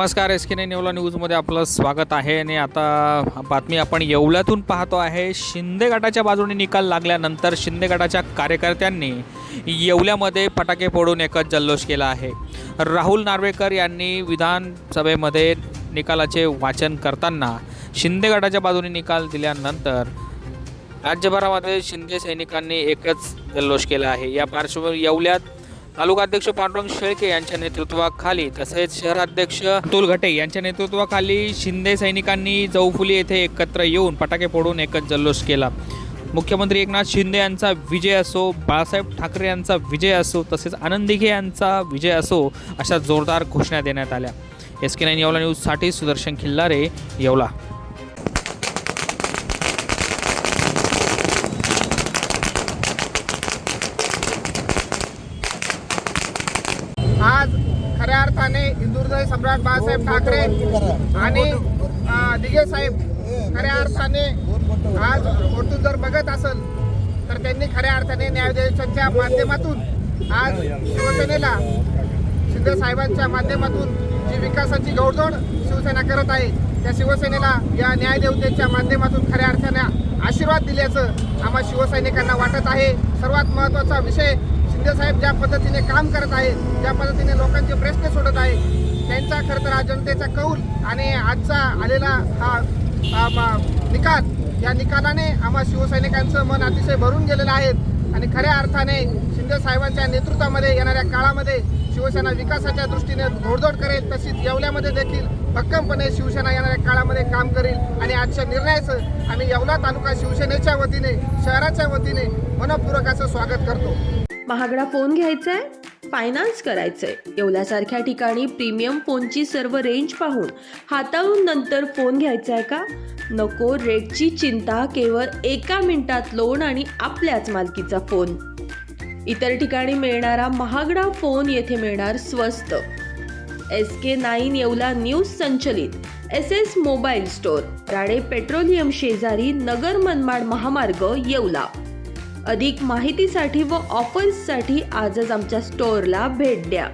नमस्कार एस के नेवला न्यूजमध्ये आपलं स्वागत आहे. आणि आता बातमी आपण येवल्यातून पाहतो आहे शिंदे गटाच्या बाजूने निकाल लागल्यानंतर शिंदे गटाच्या कार्यकर्त्यांनी येवल्यामध्ये फटाके फोडून एकच जल्लोष केला आहे. राहुल नार्वेकर यांनी विधानसभेमध्ये निकालाचे वाचन करताना शिंदे गटाच्या बाजूने निकाल दिल्यानंतर राज्यभरामध्ये शिंदे सैनिकांनी एकच जल्लोष केला आहे. या पार्श्वभूमीवर येवल्यात तालुकाध्यक्ष पांडुरंग शेळके यांच्या नेतृत्वाखाली तसेच शहराध्यक्ष अतुल घटे यांच्या नेतृत्वाखाली शिंदे सैनिकांनी जौफुली येथे एकत्र येऊन फटाके फोडून एकच जल्लोष केला. मुख्यमंत्री एकनाथ शिंदे यांचा विजय असो बाळासाहेब ठाकरे यांचा विजय असो तसेच आनंद दिघे यांचा विजय असो अशा जोरदार घोषणा देण्यात आल्या. एस के नाईन येवला न्यूजसाठी सुदर्शन खिल्लारे येवला आज माने अर्थाने सम्राट बाळासाहेब ठाकरे आणि अं, दिघे साहेब खऱ्या अर्थाने आज ओटून जर बघत असेल तर त्यांनी खऱ्या अर्थाने न्यायाधीशांच्या माध्यमातून आज शिवसेनेला शिंदे साहेबांच्या माध्यमातून जी विकासाची घोडदौड शिवसेना करत आहे त्या शिवसेनेला या न्यायदेवतेच्या माध्यमातून खऱ्या अर्थाने आशीर्वाद दिल्याचं आम्हा शिवसैनिकांना वाटत आहे. सर्वात महत्त्वाचा विषय शिंदे साहेब ज्या पद्धतीने काम करत आहे ज्या पद्धतीने लोकांचे प्रश्न सोडत आहे त्यांचा खरं तर हा जनतेचा कौल आणि आजचा आलेला हा निकाल या निकालाने आम्हा शिवसैनिकांचं मन अतिशय भरून गेलेलं आहे. आणि खऱ्या अर्थाने शिंदे साहेबांच्या नेतृत्वामध्ये येणाऱ्या काळामध्ये शिवसेना विकासाच्या दृष्टीने घोडदोड करेल तशीच येवल्यामध्ये देखील भक्कमपणे शिवसेना येणाऱ्या काळामध्ये काम करेल. आणि आजच्या निर्णयाचं आम्ही येवला तालुका शिवसेनेच्या वतीने शहराच्या वतीने मनपूर्वक असं स्वागत करतो. महागडा फोन घ्यायचाय फायनान्स करायचंय. येवल्यासारख्या ठिकाणी प्रीमियम फोनची सर्व रेंज पाहून हाताळून नंतर फोन घ्यायचाय का? नको रेटची चिंता केवळ एका मिनिटात लोन आणि आपल्याच मालकीचा फोन इतर ठिकाणी मिळणारा महागडा फोन येथे मिळणार स्वस्त. S K nine Yeola news संचलित. S S mobile store Rane petroleum शेजारी नगर मनमाड महामार्ग येवला. अधिक माहितीसाठी व ऑफर्ससाठी आजच आमच्या स्टोअरला भेट द्या.